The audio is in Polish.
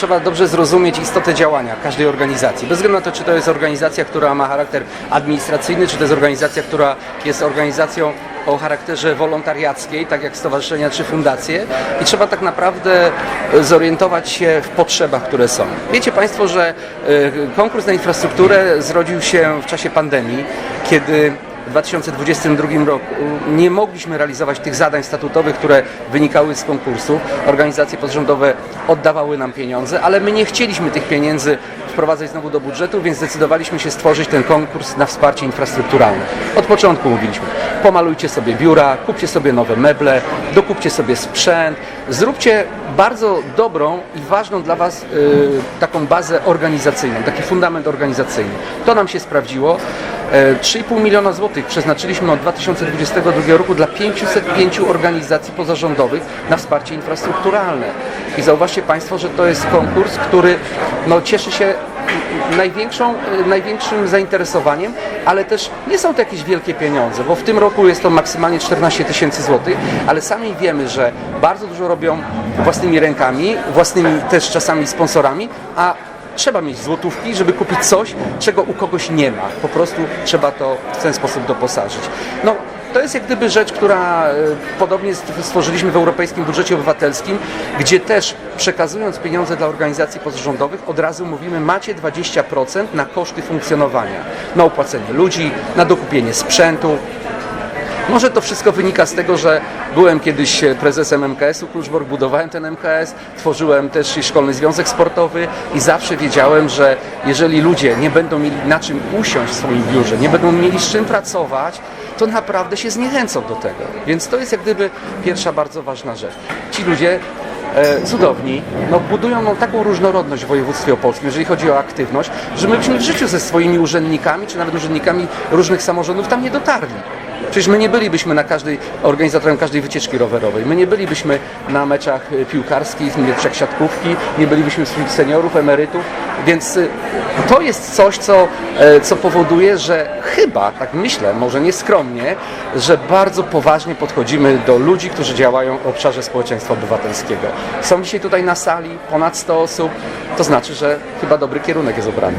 trzeba dobrze zrozumieć istotę działania każdej organizacji. Bez względu na to, czy to jest organizacja, która ma charakter administracyjny, czy to jest organizacja, która jest organizacją o charakterze wolontariackiej, tak jak stowarzyszenia czy fundacje i trzeba tak naprawdę e, zorientować się w potrzebach, które są. Wiecie Państwo, że e, konkurs na infrastrukturę zrodził się w czasie pandemii, kiedy w 2022 roku nie mogliśmy realizować tych zadań statutowych, które wynikały z konkursu. Organizacje pozarządowe oddawały nam pieniądze, ale my nie chcieliśmy tych pieniędzy wprowadzać znowu do budżetu, więc zdecydowaliśmy się stworzyć ten konkurs na wsparcie infrastrukturalne. Od początku mówiliśmy, pomalujcie sobie biura, kupcie sobie nowe meble, dokupcie sobie sprzęt, zróbcie bardzo dobrą i ważną dla Was y, taką bazę organizacyjną, taki fundament organizacyjny. To nam się sprawdziło. E, 3,5 miliona złotych przeznaczyliśmy od 2022 roku dla 505 organizacji pozarządowych na wsparcie infrastrukturalne. I zauważcie Państwo, że to jest konkurs, który no, cieszy się największą, największym zainteresowaniem, ale też nie są to jakieś wielkie pieniądze, bo w tym roku jest to maksymalnie 14 tysięcy złotych, ale sami wiemy, że bardzo dużo robią własnymi rękami, własnymi też czasami sponsorami, a trzeba mieć złotówki, żeby kupić coś, czego u kogoś nie ma. Po prostu trzeba to w ten sposób doposażyć. No, to jest jak gdyby rzecz, która e, podobnie st- stworzyliśmy w Europejskim Budżecie Obywatelskim, gdzie też przekazując pieniądze dla organizacji pozarządowych, od razu mówimy, macie 20% na koszty funkcjonowania, na opłacenie ludzi, na dokupienie sprzętu, może to wszystko wynika z tego, że byłem kiedyś prezesem MKS-u Kluczbork, budowałem ten MKS, tworzyłem też i szkolny związek sportowy i zawsze wiedziałem, że jeżeli ludzie nie będą mieli na czym usiąść w swoim biurze, nie będą mieli z czym pracować, to naprawdę się zniechęcą do tego. Więc to jest jak gdyby pierwsza bardzo ważna rzecz. Ci ludzie e, cudowni, no, budują no, taką różnorodność w województwie opolskim, jeżeli chodzi o aktywność, że my byśmy w życiu ze swoimi urzędnikami, czy nawet urzędnikami różnych samorządów tam nie dotarli. Przecież my nie bylibyśmy na każdej, organizatorem każdej wycieczki rowerowej. My nie bylibyśmy na meczach y, piłkarskich, nie meczach siatkówki, nie bylibyśmy wśród seniorów, emerytów. Więc y, to jest coś, co, e, co powoduje, że chyba, tak myślę, może nieskromnie, że bardzo poważnie podchodzimy do ludzi, którzy działają w obszarze społeczeństwa obywatelskiego. Są dzisiaj tutaj na sali ponad 100 osób, to znaczy, że chyba dobry kierunek jest obrany.